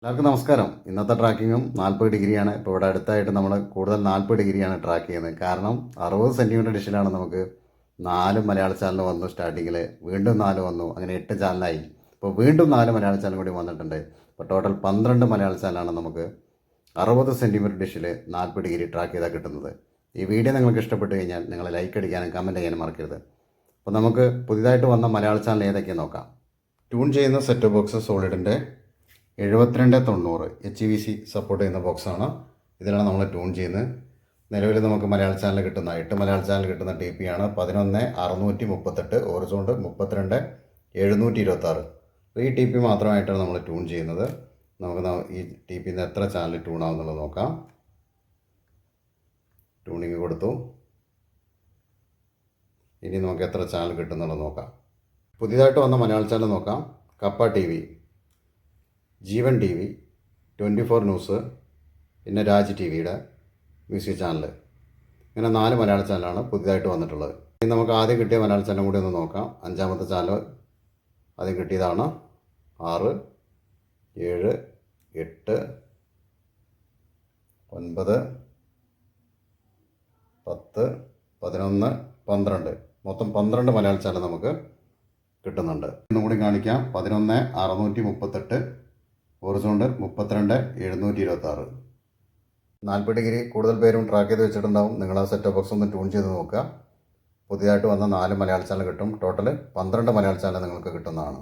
എല്ലാവർക്കും നമസ്കാരം. ഇന്നത്തെ ട്രാക്കിങ്ങും നാൽപ്പത് ഡിഗ്രിയാണ്. ഇപ്പോൾ ഇവിടെ അടുത്തായിട്ട് നമ്മൾ കൂടുതൽ നാൽപ്പത് ഡിഗ്രിയാണ് ട്രാക്ക് ചെയ്യുന്നത്. കാരണം അറുപത് സെന്റിമീറ്റർ ഡിഷിലാണ് നമുക്ക് നാല് മലയാള ചാനൽ വന്നു സ്റ്റാർട്ടിങ്ങിൽ വീണ്ടും നാല് വന്നു. അങ്ങനെ എട്ട് ചാനലായി. ഇപ്പോൾ വീണ്ടും നാല് മലയാള ചാനൽ കൂടി വന്നിട്ടുണ്ട്. ഇപ്പോൾ ടോട്ടൽ പന്ത്രണ്ട് മലയാള ചാനലാണ് നമുക്ക് അറുപത് സെന്റിമീറ്റർ ഡിഷിൽ നാൽപ്പത് ഡിഗ്രി ട്രാക്ക് ചെയ്താൽ കിട്ടുന്നത്. ഈ വീഡിയോ നിങ്ങൾക്ക് ഇഷ്ടപ്പെട്ട് കഴിഞ്ഞാൽ നിങ്ങൾ ലൈക്ക് അടിക്കാനും കമന്റ് ചെയ്യാനും മറക്കരുത്. അപ്പോൾ നമുക്ക് പുതിയതായിട്ട് വന്ന മലയാള ചാനൽ ഏതൊക്കെയാണ് നോക്കാം. ട്യൂൺ ചെയ്യുന്ന സെറ്റ് ബോക്സ് സോളിഡിന്റെ എഴുപത്തിരണ്ട് തൊണ്ണൂറ് എച്ച് വി സി സപ്പോർട്ട് ചെയ്യുന്ന ബോക്സാണ് ഇതിലാണ് നമ്മൾ ട്യൂൺ ചെയ്യുന്നത്. നിലവിൽ നമുക്ക് മലയാള ചാനൽ കിട്ടുന്ന എട്ട് മലയാള ചാനൽ കിട്ടുന്ന ടി പി ആണ്. പതിനൊന്ന് അറുന്നൂറ്റി മുപ്പത്തെട്ട് ഓറിസോണ്ട് മുപ്പത്തിരണ്ട് എഴുന്നൂറ്റി ഇരുപത്താറ്. അപ്പോൾ ഈ ടി പി മാത്രമായിട്ടാണ് നമ്മൾ ട്യൂൺ ചെയ്യുന്നത്. നമുക്ക് ഈ ടി പി നിന്ന് എത്ര ചാനൽ ട്യൂൺ ആവുന്നുള്ളത് നോക്കാം. ട്യൂണിങ് കൊടുത്തു. ഇനി നമുക്ക് എത്ര ചാനൽ കിട്ടുന്നുള്ളത് നോക്കാം. പുതിയതായിട്ട് വന്ന മലയാള ചാനൽ നോക്കാം. Kappa T V Jeevan T V twenty four news പിന്നെ രാജ് ടി വിയുടെ മ്യൂസിക് ചാനൽ. ഇങ്ങനെ നാല് മലയാള ചാനലാണ് പുതിയതായിട്ട് വന്നിട്ടുള്ളത്. ഇനി നമുക്ക് ആദ്യം കിട്ടിയ മലയാള ചാനൽ കൂടി ഒന്ന് നോക്കാം. അഞ്ചാമത്തെ ചാനൽ ആദ്യം കിട്ടിയതാണ് ആറ് ഏഴ് എട്ട് ഒൻപത് പത്ത് പതിനൊന്ന് പന്ത്രണ്ട്. മൊത്തം പന്ത്രണ്ട് മലയാള ചാനൽ നമുക്ക് കിട്ടുന്നുണ്ട്. ഇന്നും കൂടി കാണിക്കാം. പതിനൊന്ന് അറുന്നൂറ്റി മുപ്പത്തെട്ട് ഹോറിസോണ്ട് മുപ്പത്തിരണ്ട് എഴുന്നൂറ്റി ഇരുപത്താറ് നാൽപ്പത് ഡിഗ്രി കൂടുതൽ പേരും ട്രാക്ക് ചെയ്ത് വെച്ചിട്ടുണ്ടാവും. നിങ്ങൾ ആ സെറ്റ് ബോക്സ് ഒന്ന് ട്യൂൺ ചെയ്ത് നോക്കുക. പുതിയതായിട്ട് വന്ന നാല് മലയാള ചാനൽ കിട്ടും. ടോട്ടൽ പന്ത്രണ്ട് മലയാള ചാനൽ നിങ്ങൾക്ക് കിട്ടുന്നതാണ്.